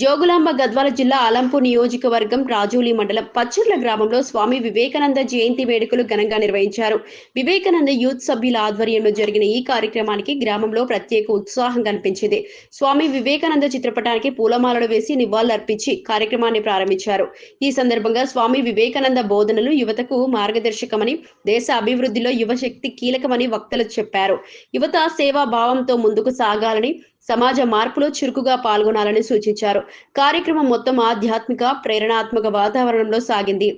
జోగులాంబ గద్వాల జిల్లా అలంపూర్ నియోజకవర్గం రాజూలి మండలం పచ్చర్ల గ్రామంలో స్వామి వివేకానంద జయంతి వేడుకలు ఘనంగా నిర్వహించారు. వివేకానంద యూత్ సభ్యుల ఆధ్వర్యంలో జరిగిన ఈ కార్యక్రమానికి గ్రామంలో ప్రత్యేక ఉత్సాహం కనిపించింది. స్వామి వివేకానంద చిత్రపటానికి పూలమాలలు వేసి నివాళులర్పించి కార్యక్రమాన్ని ప్రారంభించారు. ఈ సందర్భంగా స్వామి వివేకానంద బోధనలు యువతకు మార్గదర్శకమని దేశ అభివృద్ధిలో యువశక్తి కీలకమని వక్తలు చెప్పారు. యువత సేవా భావంతో ముందుకు సాగాలని సమాజ మార్పులో చురుకుగా పాల్గొనాలని సూచించారు. కార్యక్రమం మొత్తం ఆధ్యాత్మిక ప్రేరణాత్మక వాతావరణంలో సాగింది.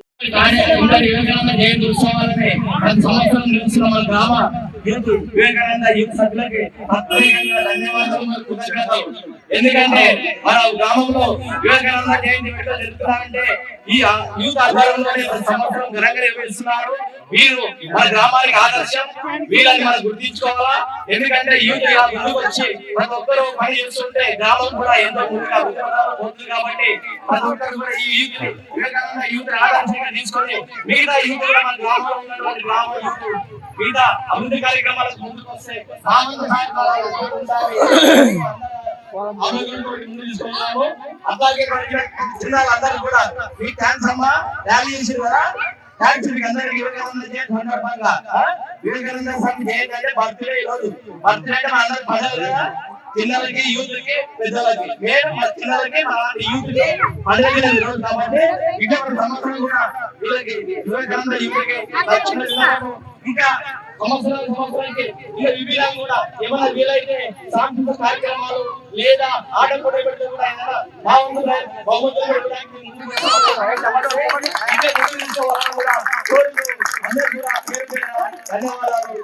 కానీ వివేకానంద జయంతి యూత్ వివేకానంద యూత్ సభ్యులకి ప్రత్యేకంగా ధన్యవాదాలు కృతజ్ఞతలు ఎందుకంటే మన గ్రామంలో వివేకానంద జయంతి ఎట్లా జరుపుతున్నారంటే ఈ యూత్ ఆధ్వర్యంలోనే ప్రతి సంవత్సరం ఘనంగా నిర్వహిస్తున్నారు. వీరు మన గ్రామానికి ఆదర్శం వీళ్ళని మనం గుర్తించుకోవాలా? ఎందుకంటే యూత్ ఇలా ముందుకు వచ్చి ప్రతి ఒక్కరూ పని చేస్తుంటే గ్రామం కూడా ఎంతో ముందుగా పోతుంది కాబట్టి ప్రతి ఒక్కరు కూడా ఈ యూత్ వివేకానంద యూత్ ఆదర్శంగా తీసుకొని మిగతా యూత్ మన గ్రామంలో ఉన్నటువంటి గ్రామ యూత్ మిగతా అభివృద్ధి కార్యక్రమాలకు ముందుకు వస్తే ముందుకు తీసుకెళ్తాము. అట్లాగే మరి చిన్నవాళ్ళందరూ కూడా మీ థ్యాంక్స్ అమ్మా. ర్యాలీ చేసారు కదా? థ్యాంక్స్ మీకు అందరికీ. వివేకానంద జయంతి సందర్భంగా? వివేకానంద స్వామి జయంతి అంటే బర్త్డే ఈ రోజు. బర్త్డే అంటే మన అందరికి పండుగ కదా? పిల్లలకి యూత్కి పెద్దలకి. మేము మా పిల్లలకి మా యూత్కి పండుగ కాబట్టి ఇంకా సంవత్సరం కూడా వీళ్ళకి వివేకానంద యూత్కి లక్షణ ఇవ్వడము. ఇంకా సంవత్సరాలు సంవత్సరానికి ఇంకా వివిధ కూడా ఏమైనా వీలైతే సాంస్కృతిక కార్యక్రమాలు లేదా ఆట పోటీ పెడితే కూడా ఏదైనా బాగుంటుంది బహుమతులు పెట్టడానికి ధన్యవాదాలు